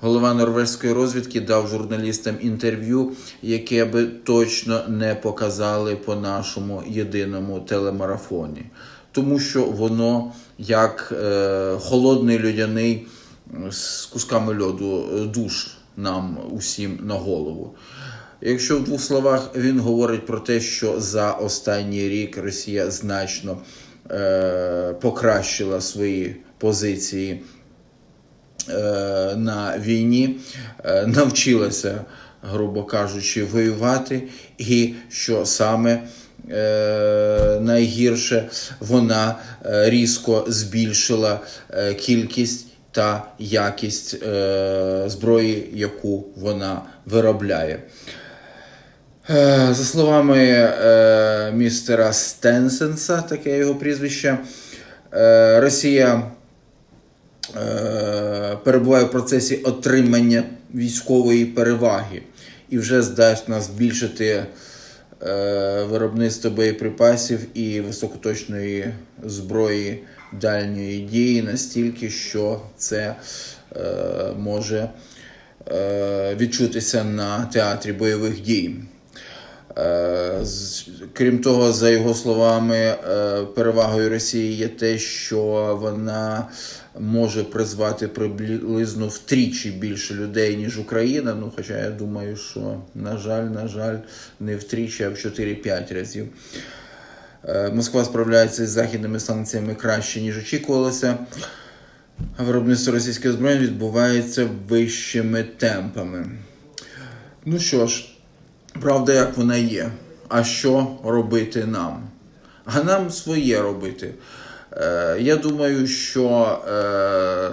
голова норвезької розвідки дав журналістам інтерв'ю, яке би точно не показали по нашому єдиному телемарафоні, тому що воно як е, холодний людяний з кусками льоду е, душ нам усім на голову. Якщо в двох словах він говорить про те, що за останній рік Росія значно е, покращила свої позиції е, на війні, е, навчилася, грубо кажучи, воювати, і що саме е, найгірше, вона е, різко збільшила е, кількість та якість е, зброї, яку вона виробляє. Е, За словами е, містера Стенсенса, таке його прізвище, е, Росія е, перебуває в процесі отримання військової переваги і вже здатна збільшити е, виробництво боєприпасів і високоточної зброї дальньої дії настільки, що це е, може е, відчутися на театрі бойових дій. Е, Крім того, за його словами, е, перевагою Росії є те, що вона може призвати приблизно втричі більше людей, ніж Україна. Ну, хоча я думаю, що, на жаль, на жаль, не втричі, а в 4-5 разів. Е, Москва справляється з західними санкціями краще, ніж очікувалося. Виробництво російської зброї відбувається вищими темпами. Ну що ж, правда, як вона є. А що робити нам? А нам своє робити. Е, я думаю, що е,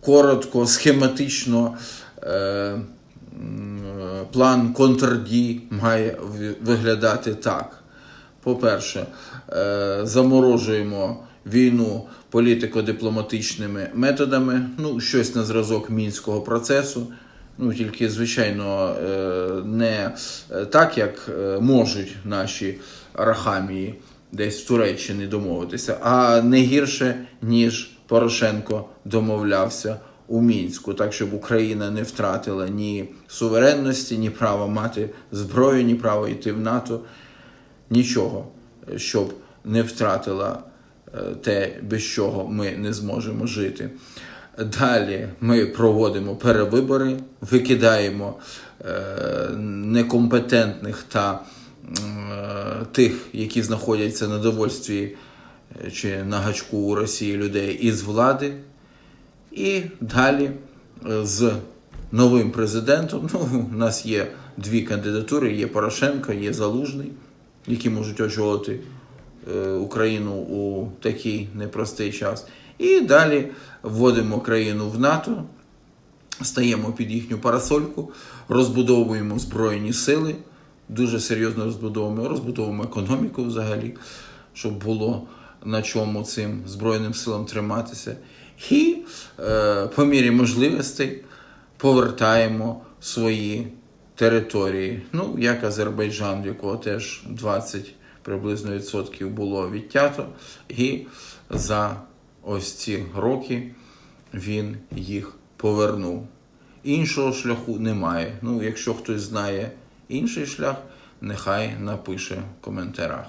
коротко, схематично е, план контрдій має виглядати так. По-перше, е, заморожуємо війну політико-дипломатичними методами, ну, щось на зразок мінського процесу. Ну, тільки, звичайно, е, не так, як е, можуть наші арахамії десь в Туреччині домовитися, а не гірше, ніж Порошенко домовлявся у мінську, так щоб Україна не втратила ні суверенності, ні права мати зброю, ні права йти в НАТО нічого, щоб не втратила е, те, без чого ми не зможемо жити. Далі ми проводимо перевибори, викидаємо е, некомпетентних та е, тих, які знаходяться на довольстві е, чи на гачку у Росії людей із влади. І далі з новим президентом. Ну, у нас є дві кандидатури: є Порошенко, є Залужний, які можуть очолити Україну у такий непростий час. І далі вводимо країну в НАТО, стаємо під їхню парасольку, розбудовуємо збройні сили, дуже серйозно розбудовуємо, розбудовуємо економіку взагалі, щоб було на чому цим Збройним силам триматися. І е, по мірі можливостей повертаємо свої території. Ну, як Азербайджан, в якого теж 20 приблизно відсотків було відтято, і за ось ці роки він їх повернув. Іншого шляху немає. Ну, якщо хтось знає інший шлях, нехай напише в коментарях.